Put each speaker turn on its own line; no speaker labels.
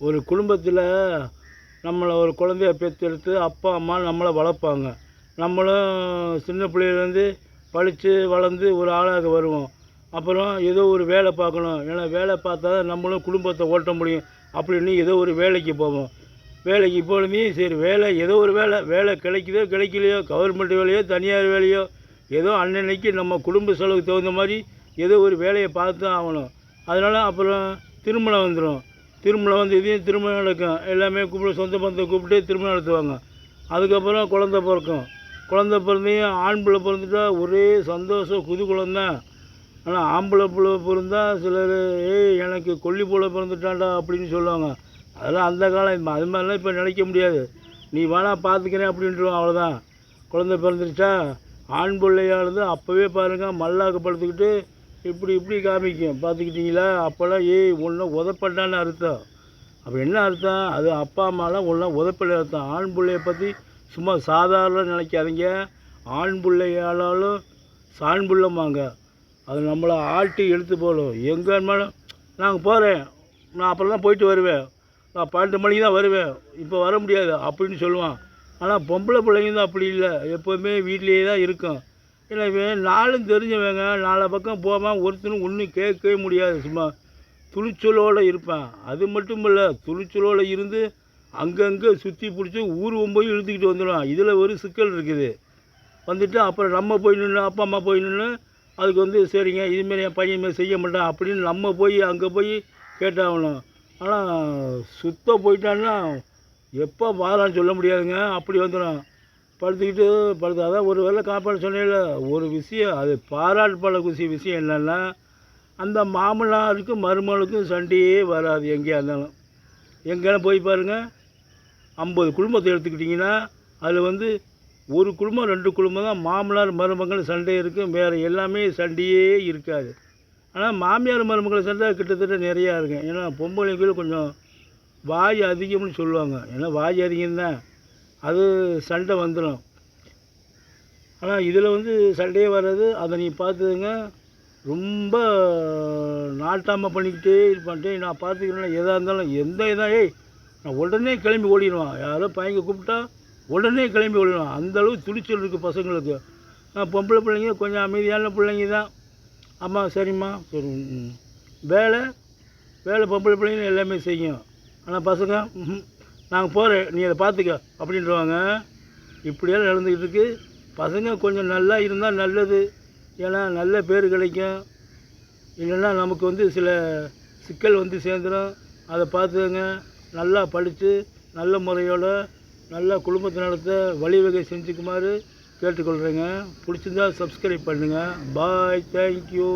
ஒரு குடும்பத்தில் நம்மளை ஒரு குழந்தைய பெற்றெடுத்து அப்பா அம்மா நம்மளை வளர்ப்பாங்க. நம்மளும் சின்ன பிள்ளையிலேருந்து படித்து வளர்ந்து ஒரு ஆளாக வருவோம். அப்புறம் ஏதோ ஒரு வேலை பார்க்கணும். ஏன்னா வேலை பார்த்தா தான் நம்மளும் குடும்பத்தை ஓட்ட முடியும். அப்படின்னு ஏதோ ஒரு வேலைக்கு போவோம். வேலைக்கு போகணுமே சரி வேலை ஏதோ ஒரு வேலை. வேலை கிடைக்குதோ கிடைக்கலையோ கவர்மெண்ட் வேலையோ தனியார் வேலையோ ஏதோ அன்னன்னைக்கு நம்ம குடும்ப செலவுக்கு தகுந்த மாதிரி ஏதோ ஒரு வேலையை பார்த்து தான் ஆகணும். அதனால் அப்புறம் திருமணம் வந்துடும் திருமணம் வந்து இதையும் திருமணம் நடக்கும். எல்லாமே கூப்பிட்டு சொந்த பந்தத்தை கூப்பிட்டு திருமணம் நடத்துவாங்க. அதுக்கப்புறம் குழந்த பிறக்கும். குழந்த பிறந்தையும் ஆண் பிள்ளை பிறந்துட்டா ஒரே சந்தோஷம். குதூகலம் தான் ஆனால் ஆம்பளை பிள்ளை பிறந்தா சிலர் ஏய் எனக்கு கொல்லி பிள்ளை பிறந்துட்டான்டா அப்படின்னு சொல்லுவாங்க. அதெல்லாம் அந்த காலம். அது மாதிரிலாம் இப்போ நினைக்க முடியாது. நீ வேணா பார்த்துக்கிறேன் அப்படின்ட்டு அவ்வளோதான் குழந்தை பிறந்துருச்சா? ஆண் பிள்ளையானது அப்போவே பாருங்கள் மல்லாக்கப்படுத்துக்கிட்டு இப்படி இப்படி காமிக்கும். பார்த்துக்கிட்டிங்களா? அப்போல்லாம் ஏய் ஒன்றும் உதப்பட்டான்னு அர்த்தம். அப்போ என்ன அர்த்தம்? அது அப்பா அம்மாலாம் ஒன்றும் உதப்பட அர்த்தம். ஆண் பிள்ளைய பற்றி சும்மா சாதாரண நினைக்காதீங்க. ஆண் பிள்ளையாலும் சாண் பிள்ளைமாங்க அது நம்மளை ஆட்டி எடுத்து போடும். எங்கே மேடம் நாங்கள் போகிறேன். நான் அப்புறம் தான் போயிட்டு வருவேன். நான் பன்னெண்டு மணிக்கு தான் வருவேன். இப்போ வர முடியாது. அப்படின்னு சொல்லுவான். ஆனால் பொம்பளை பிள்ளைங்க தான் அப்படி இல்லை. எப்போவுமே வீட்லேயே தான் இருக்கும். ஏன்னா நாளும் தெரிஞ்சவங்க நாலு பக்கம் போவேன் ஒருத்தனும் ஒன்றும் கேட்கவே முடியாது சும்மா துணிச்சலோடு இருப்பேன். அது மட்டும் இல்லை துணிச்சலோடு இருந்து அங்கங்கே சுற்றி பிடிச்சி ஊர் போய் இழுத்துக்கிட்டு வந்துடுவான். இதில் ஒரு சிக்கல் இருக்குது. வந்துட்டு அப்புறம் நம்ம போய் நின்று அப்பா அம்மா போய் நின்று அதுக்கு வந்து சரிங்க இதுமாரி என் பையன் மாரி செய்ய மாட்டான் அப்படின்னு நம்ம போய் அங்கே போய் கேட்டாகணும். ஆனால் சுத்த போயிட்டான்னா எப்போ வாரான்னு சொல்ல முடியாதுங்க. அப்படி வந்துடும். படுத்துக்கிட்டு படுத்து அதான் ஒரு வேளை காப்பாடு சொன்னேன்ல ஒரு விஷயம் அது பாராட்டுப்பட விஷயம் என்னென்னா அந்த மாமனாருக்கும் மருமகளுக்கும் சண்டையே வராது எங்கேயா இருந்தாலும். எங்கேனா போய் பாருங்கள் ஐம்பது குடும்பத்தை எடுத்துக்கிட்டிங்கன்னா அதில் வந்து ஒரு குடும்பம் ரெண்டு குடும்பம் தான் மாமனார் மருமகள் சண்டை இருக்கும் வேறு எல்லாமே சண்டையே இருக்காது. ஆனால் மாமியார் மருமகள் சண்டை கிட்டத்தட்ட நிறையா இருக்கும். ஏன்னா பொம்பளைங்களுக்கு கொஞ்சம் வாய் அதிகம்னு சொல்லுவாங்க. ஏன்னா வாய் அதிகம் தான் அது சண்டை வந்துடும் ஆனால் இதில் வந்து சண்டையே வராது. அதை நீ பார்த்துங்க ரொம்ப நாட்டாமல் பண்ணிக்கிட்டே இருப்பான்ட்டு நான் பார்த்துக்கிறேன் எதாக இருந்தாலும் எந்த இதாக ஏய் நான் உடனே கிளம்பி ஓடிடுவான். யாரோ பையங்க கூப்பிட்டா உடனே கிளம்பி ஓடிடுவான். அந்த அளவு துணிச்சல் இருக்குது பசங்களுக்கு. நான் பொம்பளை பிள்ளைங்க கொஞ்சம் அமைதியான பிள்ளைங்க தான். அம்மா சரிம்மா. சரி வேலை வேலை பொம்பளை பிள்ளைங்க எல்லாமே செய்யும். ஆனால் பசங்க நாங்கள் போகிறேன் நீ அதை பார்த்துக்க அப்படின்றவாங்க. இப்படியெல்லாம் நடந்துக்கிட்டு இருக்குது பசங்க கொஞ்சம் நல்லா இருந்தால் நல்லது. ஏன்னா நல்ல பேர் கிடைக்கும். இல்லைன்னா நமக்கு வந்து சில சிக்கல் வந்து சேர்ந்துடும் அதை பார்த்துக்கங்க. நல்லா படித்து நல்ல முறையோட நல்ல குடும்பத்தை நடத்த வழிவகை செஞ்சுக்குமாறு கேட்டுக்கொள்கிறேங்க பிடிச்சிருந்தா சப்ஸ்கிரைப் பண்ணுங்கள் பாய் தேங்க்யூ